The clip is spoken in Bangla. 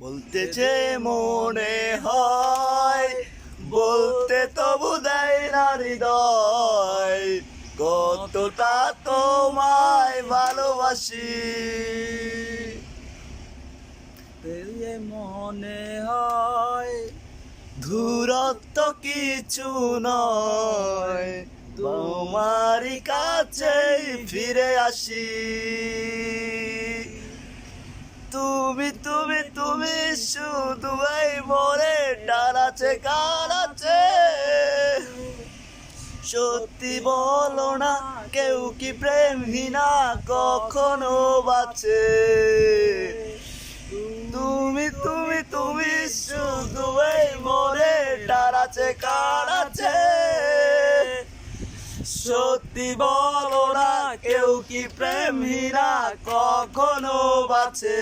বলতে যে মনে হয়, বলতে তবু দেয় না হৃদয়। কতটা তোমায় ভালোবাসি। পেলে মনে হয়, দূরত্ব কিছু নয়, তোমারই কাছেই ফিরে আসি। তুমি তুমি তুমি শুধু এই মনে টানাছে কারাছে সত্যি বলো না, কেউ কি প্রেমহীনা কখনো বাঁচে? তুমি তুমি তুমি শুধু এই মনে টানাছে কারাছে সত্যি বলো না কি প্রেমহীনা কখনো বাঁচে?